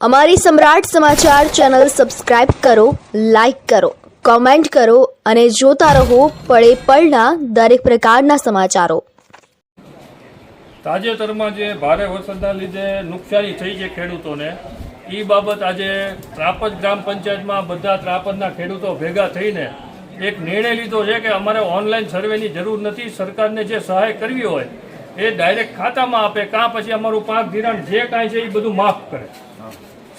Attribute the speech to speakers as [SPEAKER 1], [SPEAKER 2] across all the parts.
[SPEAKER 1] અમારી Samrat Samachar channel subscribe કરો, like કરો, કોમેન્ટ કરો અને જોતા રહો પળે પળના દરેક પ્રકારના સમાચારો.
[SPEAKER 2] તાજેતરમાં જે ભારે વરસાદના લીધે નુકસાની થઈ છે ખેડૂતોને એ બાબત આજે ત્રાપજ ગ્રામ પંચાયતમાં બધા ત્રાપજના ખેડૂતો ભેગા થઈને એક નિર્ણય લીધો છે કે અમારે ઓનલાઈન સર્વેની જરૂર નથી, સરકારને જે સહાય કરવી હોય એ ડાયરેક્ટ ખાતામાં આપે, કાં પછી અમારું પાક ધિરાણ જે કાંઈ છે એ બધું માફ કરે.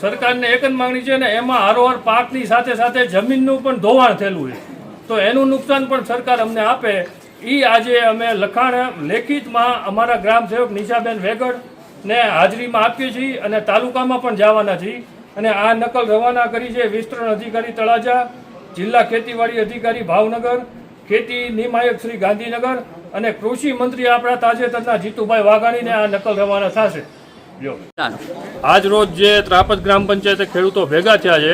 [SPEAKER 2] સરકારને એક જ માંગણી છે ને, એમાં હારોહાર પાકની સાથે સાથે જમીનનું પણ ધોવાણ થયેલું છે. તો એનું નુકસાન પણ સરકાર અમને આપે. એ આજે અમે લખાણ લેખિતમાં અમારા ગ્રામ સેવક નિશાબેન વેગડ ને હાજરીમાં આપીએ છીએ અને તાલુકામાં પણ જવાના છીએ. અને આ નકલ રવાના કરી છે વિસ્તરણ અધિકારી તળાજા, જિલ્લા ખેતીવાડી અધિકારી ભાવનગર, ખેતી નિમાયક શ્રી ગાંધીનગર અને કૃષિ મંત્રી આપણા તાજેતરના જીતુભાઈ વાઘાણીને આ નકલ રવાના થશે. જો આજ રોજ જે ત્રાપદ ગ્રામ પંચાયતે ખેડૂતો ભેગા થયા છે,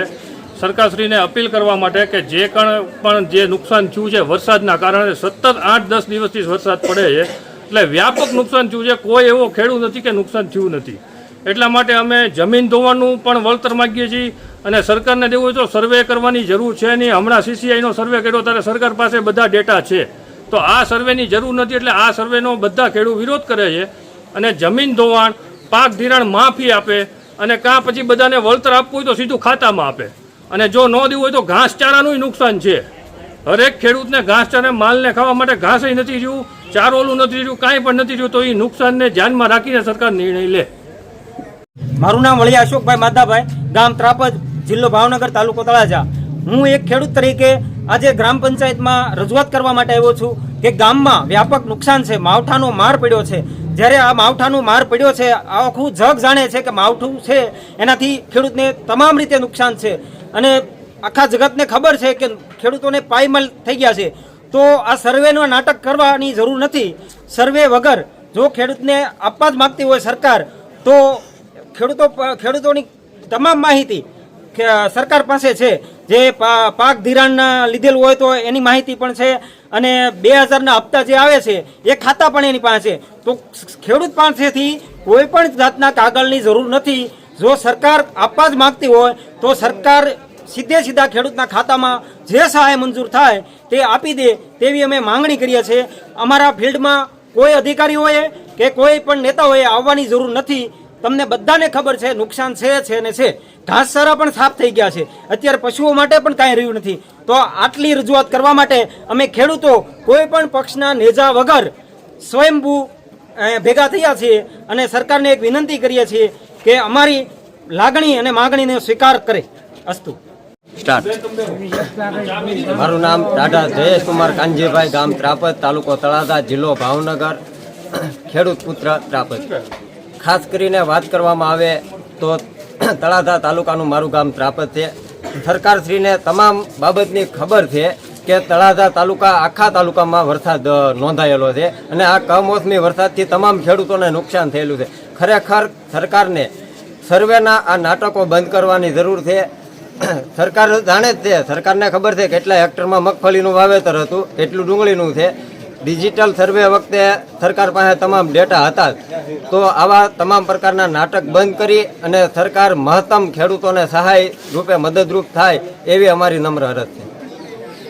[SPEAKER 2] સરકારશ્રીને અપીલ કરવા માટે કે જે કણ પણ જે નુકસાન થયું છે વરસાદના કારણે સતત આઠ દસ દિવસથી વરસાદ પડે છે, એટલે વ્યાપક નુકસાન થયું છે, કોઈ એવો ખેડૂત નથી કે નુકસાન થયું નથી. એટલા માટે અમે જમીન ધોવાનું પણ વળતર માગીએ છીએ અને સરકારને દેવું હોય તો સર્વે કરવાની જરૂર છે નહીં. હમણાં સીસીઆઈનો સર્વે કર્યો, ત્યારે સરકાર પાસે બધા ડેટા છે. તો આ સર્વેની જરૂર નથી એટલે આ સર્વેનો બધા ખેડૂત વિરોધ કરે છે અને જમીન ધોવાણ, પાક ધિરાણ માફી આપે અને કાં પછી બધાને વળતર આપવું હોય તો સીધું ખાતામાં આપે. અને જો ન દેવું હોય તો ઘાસચારાનું નુકસાન છે. હરેક ખેડૂતને ઘાસચારા માલને ખાવા માટે ઘાસ નથી રહ્યું, ચારોલું નથી રહ્યું, કાંઈ પણ નથી રહ્યું, તો એ નુકસાનને ધ્યાનમાં રાખીને સરકાર નિર્ણય લે.
[SPEAKER 3] મારું નામ વળી અશોકભાઈ માધાભાઈ, ગામ ત્રાપજ, જિલ્લો ભાવનગર, તાલુકો તળાજા. હું એક ખેડૂત તરીકે આજે ગ્રામ પંચાયતમાં રજૂઆત કરવા માટે આવ્યો છું કે ગામમાં વ્યાપક નુકસાન છે, માવઠાનો માર પડ્યો છે. જ્યારે આ માવઠાનો માર પડ્યો છે, આખું જગ જાણે છે કે માવઠું છે, એનાથી ખેડૂતને તમામ રીતે નુકસાન છે. અને આખા જગતને ખબર છે કે ખેડૂતોને પાયમાલ થઈ ગયા છે. તો આ સર્વેનું નાટક કરવાની જરૂર નથી. સર્વે વગર જો ખેડૂતને આપવા જ માગતી હોય સરકાર, તો ખેડૂતો ખેડૂતોની તમામ માહિતી સરકાર પાસે છે. જે પાક ધિરાણ લીધેલું હોય તો એની માહિતી પણ છે અને બે હજારના હપ્તા જે આવે છે, એ ખાતા પણ એની પાસે તો ખેડૂત પાસેથી કોઈ પણ જાતના કાગળની જરૂર નથી. જો સરકાર આપવા જ માગતી હોય, તો સરકાર સીધે સીધા ખેડૂતના ખાતામાં જે સહાય મંજૂર થાય તે આપી દે તેવી અમે માંગણી કરીએ છીએ. અમારા ફિલ્ડમાં કોઈ અધિકારીઓએ કે કોઈ પણ નેતાઓએ આવવાની જરૂર નથી. તમને બધાને ખબર છે, નુકસાન છે છે ને છે. ઘાસચારા પણ સાફ થઈ ગયા છે. અત્યારે પશુઓ માટે પણ કાંઈ રહ્યું નથી. તો આટલી રજૂઆત કરવા માટે અમે ખેડૂતો કોઈ પણ પક્ષના નેજા વગર સ્વયંભૂ ભેગા થયા છીએ અને સરકારને એક વિનંતી કરીએ છીએ કે અમારી લાગણી અને માગણીને સ્વીકાર કરે. અસ્તુ.
[SPEAKER 4] મારું નામ દાદા જયેશ કુમાર કાનજીભાઈ, ગામ ત્રાપત તાલુકો તળાજા, જિલ્લો ભાવનગર. ખેડૂત પુત્ર ત્રાપજ ખાસ કરીને વાત કરવામાં આવે તો તળાજા તાલુકાનું મારું ગામ ત્રાપત છે. સરકારશ્રીને તમામ બાબતની ખબર છે કે તળાજા તાલુકા આખા તાલુકામાં વરસાદ નોંધાયેલો છે અને આ કમોસમી વરસાદથી તમામ ખેડૂતોને નુકસાન થયેલું છે. ખરેખર સરકારને સર્વેના આ નાટકો બંધ કરવાની જરૂર છે. સરકાર જાણે જ છે, સરકારને ખબર છે કેટલા હેક્ટરમાં મગફળીનું વાવેતર હતું, કેટલું ડુંગળીનું છે. ડિજિટલ સર્વે વખતે સરકાર પાસે તમામ ડેટા હતા. તો આવા તમામ પ્રકારના નાટક બંધ કરી અને સરકાર મહત્તમ ખેડૂતોને સહાય રૂપે મદદરૂપ થાય એવી અમારી નમ્ર અરજ છે.